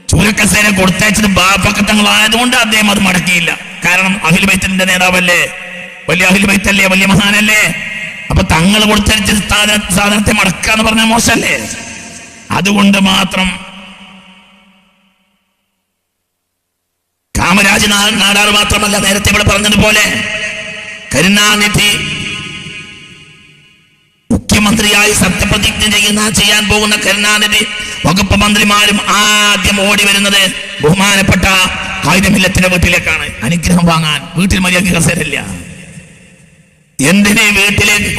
ചൂരക്കസേര കൊടുത്തയച്ചത് ബാഫക്ക് തങ്ങളായതുകൊണ്ട് അദ്ദേഹം അത് മടക്കിയില്ല. കാരണം അഖിൽ ബൈത്തലിന്റെ നേതാവല്ലേ? വലിയ അഖിൽ ബൈത്തല്ലേ? വലിയ മഹാനല്ലേ? അപ്പൊ തങ്ങൾ കൊടുത്തയച്ച സാധന സാധനത്തെ മടക്കാന്ന് പറഞ്ഞ മോശമല്ലേ അതുകൊണ്ട് മാത്രം കാമരാജ് നാടാർ മാത്രമല്ല നേരത്തെ ഇവിടെ പറഞ്ഞതുപോലെ കരുണാനിധി മുഖ്യമന്ത്രിയായി സത്യപ്രതിജ്ഞ ചെയ്യുന്ന ചെയ്യാൻ പോകുന്ന കരുണാനിധി വകുപ്പ് മന്ത്രിമാരും ആദ്യം ഓടി വരുന്നത് ബഹുമാനപ്പെട്ട കായികമില്ലത്തിന്റെ വീട്ടിലേക്കാണ്. അനുഗ്രഹം വാങ്ങാൻ വീട്ടിൽ മര്യാദ കസേരല്ല എന്തിനെ വീട്ടിലേക്ക്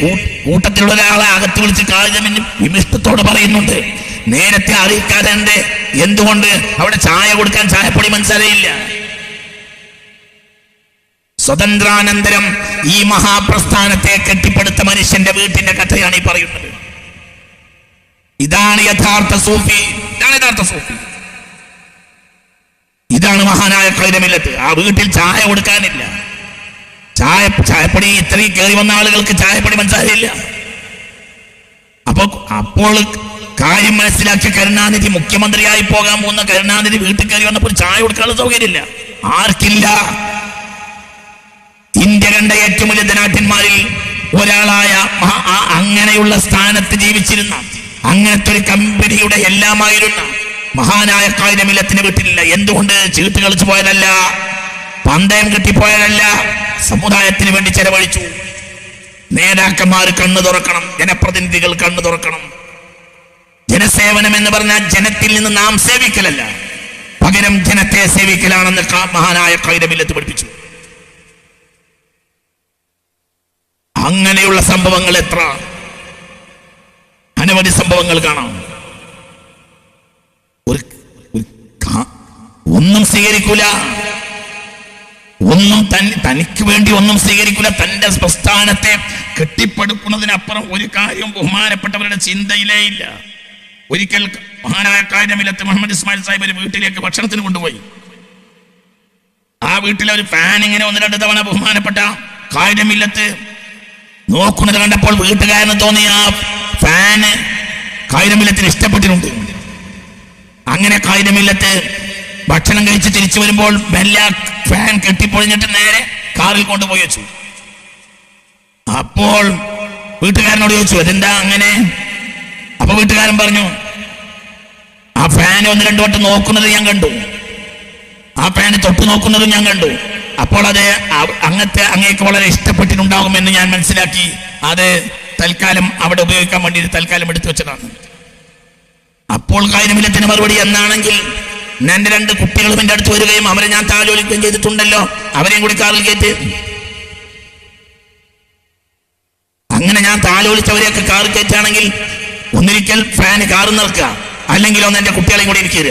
കൂട്ടത്തിലുള്ള ഒരാളെ അകത്ത് വിളിച്ച് കായികമിന് വിമിഷ്ടത്തോട് പറയുന്നുണ്ട്. നേരത്തെ അറിയിക്കാതെ എന്തുകൊണ്ട് അവിടെ ചായ കൊടുക്കാൻ ചായപ്പൊടി മനസ്സിലായില്ല. സ്വതന്ത്രാനന്തരം ഈ മഹാപ്രസ്ഥാനത്തെ കെട്ടിപ്പടുത്ത മനുഷ്യന്റെ വീട്ടിന്റെ കഥയാണ് ഈ പറയുന്നത്. ഇതാണ് യഥാർത്ഥ സൂഫി. ഇതാണ് യഥാർത്ഥ സൂഫി. ഇതാണ് മഹാനായ കൈരമില്ലത്ത് ആ വീട്ടിൽ ചായ കൊടുക്കാനില്ല. ചായ ചായപ്പൊടി ഇത്രയും കയറി വന്ന ആളുകൾക്ക് ചായപ്പൊടി മനസ്സിലായില്ല. അപ്പൊ അപ്പോൾ കാര്യം മനസ്സിലാക്കിയ കരുണാനിധി മുഖ്യമന്ത്രിയായി പോകാൻ പോകുന്ന കരുണാനിധി വീട്ടിൽ കയറി വന്നപ്പോൾ ചായ കൊടുക്കാനുള്ള സൗകര്യമില്ല. ആർക്കില്ല. കണ്ട ഏറ്റവും വലിയ ധനാഠ്യന്മാരിൽ ഒരാളായ അങ്ങനെയുള്ള സ്ഥാനത്ത് ജീവിച്ചിരുന്ന അങ്ങനത്തെ ഒരു കമ്പനിയുടെ എല്ലാമായിരുന്ന മഹാനായ കായികമില്ലത്തിന് വീട്ടിലില്ല. എന്തുകൊണ്ട്? ചീട്ട് കളിച്ചു പോയതല്ല പന്തയം കിട്ടിപ്പോയതല്ല സമുദായത്തിന് വേണ്ടി ചെലവഴിച്ചു. നേതാക്കന്മാർ കണ്ണു തുറക്കണം ജനപ്രതിനിധികൾ കണ്ണു തുറക്കണം. ജനസേവനം എന്ന് പറഞ്ഞാൽ ജനത്തിൽ നിന്ന് നാം സേവിക്കലല്ല. പകരം ജനത്തെ സേവിക്കലാണെന്ന് മഹാനായ കൈരമില്ലത്ത് പഠിപ്പിച്ചു. അങ്ങനെയുള്ള സംഭവങ്ങൾ എത്ര? അനവധി സംഭവങ്ങൾ കാണാം. ഒരു ഒന്നും സ്വീകരിക്കൂല. ഒന്നും തനിക്ക് വേണ്ടി ഒന്നും സ്വീകരിക്കൂല. തന്റെ പ്രസ്ഥാനത്തെ കെട്ടിപ്പടുക്കുന്നതിനപ്പുറം ഒരു കാര്യം ബഹുമാനപ്പെട്ടവരുടെ ചിന്തയിലേ ഇല്ല. ഒരിക്കൽ മഹാനായ കാര്യമില്ലത്ത് മുഹമ്മദ് ഇസ്മായിൽ സാഹിബ് ഒരു വീട്ടിലേക്ക് ഭക്ഷണത്തിന് കൊണ്ടുപോയി. ആ വീട്ടിലെ ഒരു ഫാൻ ഇങ്ങനെ ഒന്ന് രണ്ട് തവണ ബഹുമാനപ്പെട്ട കാര്യമില്ലത്ത് നോക്കുന്നത് കണ്ടപ്പോൾ വീട്ടുകാരെന്ന് തോന്നിയ ഫാന് കായിരമില്ലത്തിന് ഇഷ്ടപ്പെട്ടിട്ടുണ്ട്. അങ്ങനെ കായിരമില്ലത്ത് ഭക്ഷണം കഴിച്ച് തിരിച്ചു വരുമ്പോൾ മെല്ലെ ഫാൻ കെട്ടിപ്പൊളിഞ്ഞിട്ട് നേരെ കാറിൽ കൊണ്ടുപോയി വെച്ചു. അപ്പോൾ വീട്ടുകാരനോട് ചോദിച്ചു അതെന്താ അങ്ങനെ? അപ്പൊ വീട്ടുകാരൻ പറഞ്ഞു ആ ഫാൻ ഒന്ന് രണ്ടു വട്ടം നോക്കുന്നത് ഞാൻ കണ്ടു. ആ ഫാന് തൊട്ട് നോക്കുന്നതും ഞാൻ കണ്ടു. അപ്പോൾ അത് അങ്ങത്തെ അങ്ങേക്ക് വളരെ ഇഷ്ടപ്പെട്ടിട്ടുണ്ടാകുമെന്ന് ഞാൻ മനസ്സിലാക്കി. അത് തൽക്കാലം അവിടെ ഉപയോഗിക്കാൻ വേണ്ടി തൽക്കാലം എടുത്തു വെച്ചതാണ്. അപ്പോൾ കാര്യമില്ലത്തിന് മറുപടി എന്നാണെങ്കിൽ എന്റെ രണ്ട് കുട്ടികളും എന്റെ അടുത്ത് വരികയും അവരെ ഞാൻ താലോലിക്കുകയും ചെയ്തിട്ടുണ്ടല്ലോ. അവരെയും കൂടി കാറിൽ കയറ്റി. അങ്ങനെ ഞാൻ താലോലിച്ചവരെയൊക്കെ കാറിൽ കയറ്റുകയാണെങ്കിൽ ഒന്നിരിക്കൽ ഫാന് കാറിൽ നിൽക്കുക. അല്ലെങ്കിൽ ഒന്ന് എന്റെ കുട്ടികളെയും കൂടി എനിക്ക്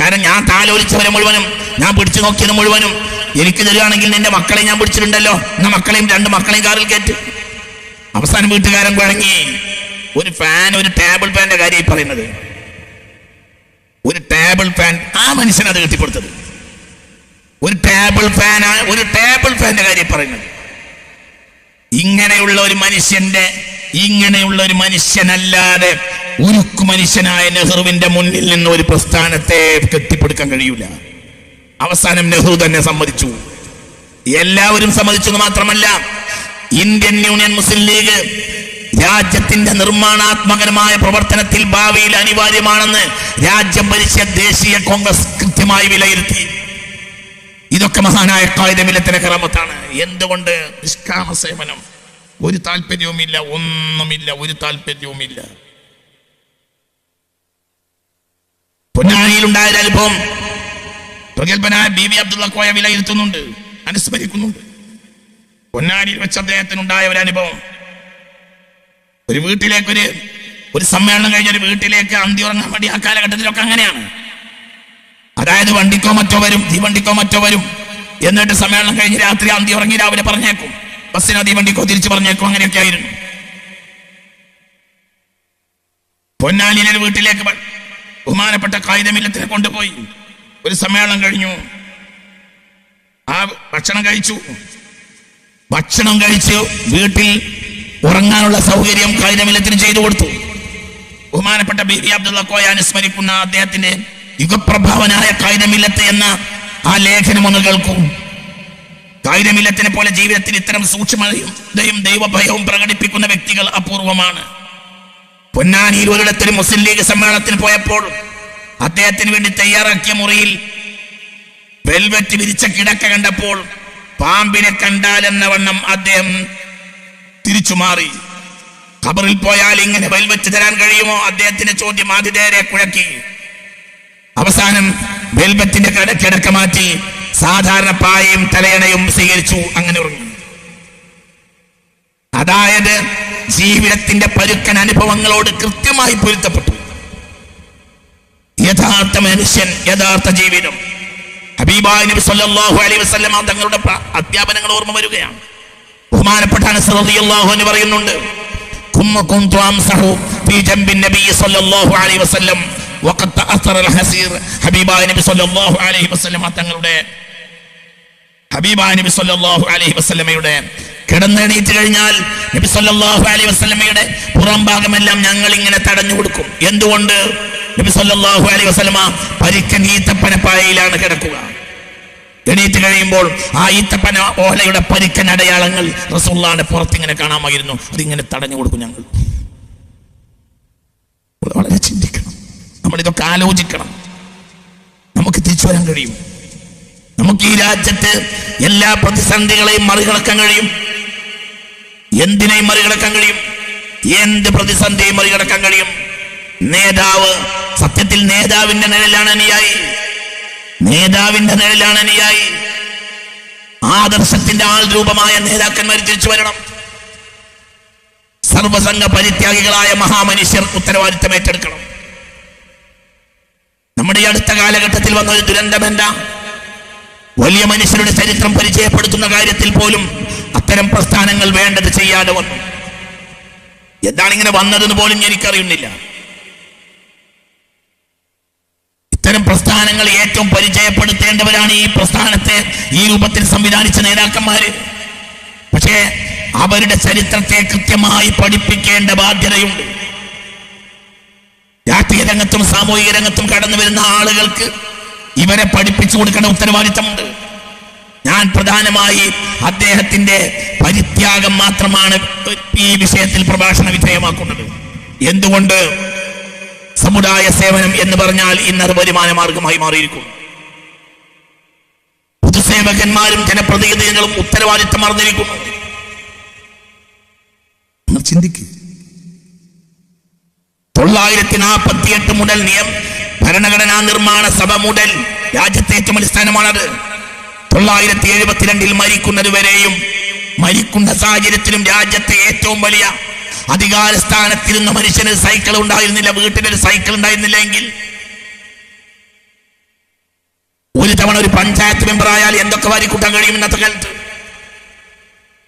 കാരണം ഞാൻ താലോലിച്ചവരെ മുഴുവനും ഞാൻ പിടിച്ചു നോക്കിയത് മുഴുവനും എനിക്ക് തരികയാണെങ്കിൽ നിന്റെ മക്കളെ ഞാൻ പിടിച്ചിട്ടുണ്ടല്ലോ. എന്റെ മക്കളെയും രണ്ട് മക്കളെയും കാറിൽ കയറ്റ്. അവസാനം വീട്ടുകാരൻ കുഴങ്ങി ഒരു ഫാൻ ഒരു ടേബിൾ ഫാന്റെ കാര്യം പറയുന്നത്. ഒരു ടേബിൾ ഫാൻ ആ മനുഷ്യൻ അത് കെട്ടിക്കൊടുത്തത് ഒരു ടേബിൾ ഫാൻ ഒരു ടേബിൾ ഫാന്റെ കാര്യം പറയുന്നത്. ഇങ്ങനെയുള്ള ഒരു മനുഷ്യന്റെ ഇങ്ങനെയുള്ള ഒരു മനുഷ്യനല്ലാതെ ഉരുക്കു മനുഷ്യനായ നെഹ്റുവിന്റെ മുന്നിൽ നിന്ന് ഒരു പ്രസ്ഥാനത്തെ കെട്ടിപ്പടുക്കാൻ കഴിയൂല. അവസാനം നെഹ്റു തന്നെ സമ്മതിച്ചു. എല്ലാവരും സമ്മതിച്ചെന്ന് മാത്രമല്ല ഇന്ത്യൻ യൂണിയൻ മുസ്ലിം ലീഗ് രാജ്യത്തിന്റെ നിർമ്മാണാത്മകമായ പ്രവർത്തനത്തിൽ ഭാവിയിൽ അനിവാര്യമാണെന്ന് രാജ്യം ഭരിച്ച ദേശീയ കോൺഗ്രസ് കൃത്യമായി വിലയിരുത്തി. ഇതൊക്കെ മഹാനായ കായികമില്ലത്തിന്റെ കറാമത്താണ് എന്തുകൊണ്ട്? നിഷ്കാമ സേവനം. ഒരു താല്പര്യവുമില്ല ഒന്നുമില്ല ഒരു താല്പര്യവുമില്ല. പൊന്നാനിയിലുണ്ടായ അനുഭവം പ്രഗത്ഭനായ ബി വി അബ്ദുള്ള കോയ വിലയിരുത്തുന്നുണ്ട് അനുസ്മരിക്കുന്നുണ്ട്. പൊന്നാനിയിൽ വെച്ച് അദ്ദേഹത്തിനുണ്ടായ ഒരു അനുഭവം. ഒരു വീട്ടിലേക്ക് ഒരു ഒരു സമ്മേളനം കഴിഞ്ഞ ഒരു വീട്ടിലേക്ക് അന്തി ഉറങ്ങാൻ വേണ്ടി ആ കാലഘട്ടത്തിലൊക്കെ അങ്ങനെയാണ്. അതായത് വണ്ടിക്കോ മറ്റോ വരും തീവണ്ടിക്കോ മറ്റോ വരും എന്നിട്ട് സമ്മേളനം കഴിഞ്ഞ് രാത്രി അന്തി ഉറങ്ങി രാവിലെ പറഞ്ഞേക്കും. ബസ്സിനോ തീവണ്ടിക്കോ തിരിച്ചു പറഞ്ഞേക്കും അങ്ങനെയൊക്കെ ആയിരുന്നു. പൊന്നാനിയിലെ വീട്ടിലേക്ക് ബഹുമാനപ്പെട്ട കായികമില്ലത്തിനെ കൊണ്ടുപോയി. ഒരു സമ്മേളനം കഴിഞ്ഞു. ആ ഭക്ഷണം കഴിച്ചു. ഭക്ഷണം കഴിച്ച് വീട്ടിൽ ഉറങ്ങാനുള്ള സൗകര്യം കായികമില്ലത്തിന് ചെയ്തു കൊടുത്തു. ബഹുമാനപ്പെട്ട ബി വി അബ്ദുള്ള കോയ അനുസ്മരിക്കുന്ന അദ്ദേഹത്തിന്റെ യുഗപ്രഭാവനായ കായികമില്ലത്ത് എന്ന ആ ലേഖനം ഒന്ന് കേൾക്കും. കായികമില്ലത്തിനെ പോലെ ജീവിതത്തിൽ ഇത്തരം സൂക്ഷ്മതയും ദൈവഭയവും പ്രകടിപ്പിക്കുന്ന വ്യക്തികൾ അപൂർവമാണ്. പൊന്നാനിയിൽ ഒരിടത്തൊരു മുസ്ലിം ലീഗ് സമ്മേളനത്തിന് പോയപ്പോൾ അദ്ദേഹത്തിന് വേണ്ടി തയ്യാറാക്കിയ മുറിയിൽ വെൽവെറ്റ് വിരിച്ച കിടക്ക കണ്ടപ്പോൾ പാമ്പിനെ കണ്ടാലെന്ന വണ്ണം അദ്ദേഹം തിരിച്ചു മാറി ഖബറിൽ പോയാൽ ഇങ്ങനെ വെൽവെറ്റ് തരാൻ കഴിയുമോ? അദ്ദേഹത്തിന്റെ ചോദ്യം ആതിഥേയരെ കുഴക്കി. അവസാനം വെൽവെറ്റിന്റെ കട കിടക്ക മാറ്റി സാധാരണ പായയും തലയണയും സ്വീകരിച്ചു അങ്ങനെ ഉറങ്ങി. അതായത് ജീവിതത്തിന്റെ പരുക്കൻ അനുഭവങ്ങളോട് കൃത്യമായി പൊരുത്തപ്പെട്ടു. യഥാർത്ഥ മനുഷ്യൻ യഥാർത്ഥ ജീവിതം. ഹബീബായ നബി സല്ലല്ലാഹു അലൈഹി വസല്ലമ തങ്ങളുടെ അധ്യാപനങ്ങൾ ഓർമ്മ വരികയാണ്. ബഹുമാനപ്പെട്ട അനസ് റളിയല്ലാഹു അൻഹു പറയുന്നുണ്ട് കുമ്മ കുന്തു അംസഹു ഫീ ജംബി നബി സല്ലല്ലാഹു അലൈഹി വസല്ലം വഖത്ത് അസ്റ അൽ ഹസീർ. ഹബീബായ നബി സല്ലല്ലാഹു അലൈഹി വസല്ലമ തങ്ങളുടെ ഹബീബായ നബി സല്ലല്ലാഹു അലൈഹി വസല്ലമയുടെ കിടന്നെണീറ്റ് കഴിഞ്ഞാൽ നബി സല്ലല്ലാഹു അലൈഹി വസല്ലമയുടെ പുറം ഭാഗമെല്ലാം ഞങ്ങൾ ഇങ്ങനെ തടഞ്ഞു കൊടുക്കും. എന്തുകൊണ്ട്? നബി സല്ലല്ലാഹു അലൈഹി വസല്ലമ പരിക്കൻ ഈത്തപ്പനപ്പായയിലാണ് കിടക്കുക. എണീറ്റ് കഴിയുമ്പോൾ ആ ഈത്തപ്പന ഓലയുടെ പരിക്കൻ അടയാളങ്ങൾ റസൂള്ളാന്റെ പുറത്തിങ്ങനെ കാണാമായിരുന്നു. അതിങ്ങനെ തടഞ്ഞു കൊടുക്കും ഞങ്ങൾ. വളരെ ചിന്തിക്കണം. നമ്മൾ ഇതൊക്കെ ആലോചിക്കണം. നമുക്ക് തിരിച്ചു വരാൻ കഴിയും. നമുക്ക് ഈ രാജ്യത്ത് എല്ലാ പ്രതിസന്ധികളെയും മറികടക്കാൻ കഴിയും. എന്തിനേയും മറികടക്കാൻ കഴിയും? എന്ത് പ്രതിസന്ധിയും മറികടക്കാൻ കഴിയും? നേതാവ് സത്യത്തിൽ നേതാവിന്റെ നിഴലാണ് അനുയായി. നേതാവിന്റെ നിഴലാണ് അനുയായി. ആദർശത്തിന്റെ ആൾ രൂപമായ നേതാക്കന്മാർ തിരിച്ചു വരണം. സർവസംഘ പരിത്യാഗികളായ മഹാമനുഷ്യർ ഉത്തരവാദിത്തം ഏറ്റെടുക്കണം. നമ്മുടെ ഈ അടുത്ത കാലഘട്ടത്തിൽ വന്ന ഒരു ദുരന്തം എന്താ? വലിയ മനുഷ്യരുടെ ചരിത്രം പരിചയപ്പെടുത്തുന്ന കാര്യത്തിൽ പോലും അത്തരം പ്രസ്ഥാനങ്ങൾ വേണ്ടത് ചെയ്യാതെ വന്നു. എന്താണ് ഇങ്ങനെ വന്നതെന്ന് പോലും എനിക്കറിയുന്നില്ല. പ്രസ്ഥാനങ്ങൾ ഏറ്റവും പരിചയപ്പെടുത്തേണ്ടവരാണ് ഈ പ്രസ്ഥാനത്തെ ഈ രൂപത്തിൽ സംവിധാനിച്ച നേതാക്കന്മാര്. പക്ഷേ അവരുടെ ചരിത്രത്തെ കൃത്യമായി പഠിപ്പിക്കേണ്ട ബാധ്യതയുണ്ട്. രാഷ്ട്രീയ രംഗത്തും സാമൂഹിക രംഗത്തും കടന്നു വരുന്ന ആളുകൾക്ക് ഇവരെ പഠിപ്പിച്ചു കൊടുക്കേണ്ട ഉത്തരവാദിത്തമുണ്ട്. ഞാൻ പ്രധാനമായി അദ്ദേഹത്തിന്റെ പരിത്യാഗം മാത്രമാണ് ഈ വിഷയത്തിൽ പ്രഭാഷണ വിധേയമാക്കുന്നത്. എന്തുകൊണ്ട് സമുദായ സേവനം എന്ന് പറഞ്ഞാൽ ഇന്നത് വരുമാന മാർഗമായി മാറിയിരിക്കുന്നു. പൊതുസേവകന്മാരും ജനപ്രതിനിധികളും ഉത്തരവാദിത്തം മറന്നിരിക്കുന്നു. ചിന്തിക്കുക തൊള്ളായിരത്തി നാൽപ്പത്തി എട്ട് മുതൽ നിയം ഭരണഘടനാ നിർമ്മാണ സഭ മുതൽ രാജ്യത്തെ ഏറ്റവും അടിസ്ഥാനമാണത് തൊള്ളായിരത്തി എഴുപത്തിരണ്ടിൽ മരിക്കുന്നത് വരെയും മരിക്കുന്ന സാഹചര്യത്തിലും രാജ്യത്തെ ഏറ്റവും വലിയ അധികാര സ്ഥാനത്തിരുന്ന മനുഷ്യന് സൈക്കിൾ ഉണ്ടായിരുന്നില്ല വീട്ടിലൊരു സൈക്കിൾ ഉണ്ടായിരുന്നില്ലെങ്കിൽ. ഒരു തവണ ഒരു പഞ്ചായത്ത് മെമ്പർ ആയാൽ എന്തൊക്കെ വാരിക്കൂട്ടാൻ കഴിയും ഇന്നത്തെ കാലത്ത്?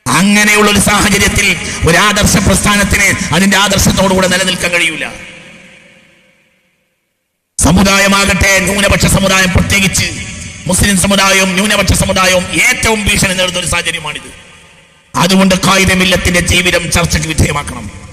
അങ്ങനെയുള്ള ഒരു സാഹചര്യത്തിൽ ഒരു ആദർശ പ്രസ്ഥാനത്തിന് അതിന്റെ ആദർശത്തോടുകൂടെ നിലനിൽക്കാൻ കഴിയൂല. സമുദായമാകട്ടെ ന്യൂനപക്ഷ സമുദായം പ്രത്യേകിച്ച് മുസ്ലിം സമുദായവും ന്യൂനപക്ഷ സമുദായവും ഏറ്റവും ഭീഷണി നേടുന്ന ഒരു സാഹചര്യമാണിത്. അതുകൊണ്ട് കായികമില്ലത്തിന്റെ ജീവിതം ചർച്ചയ്ക്ക് വിധേയമാക്കണം.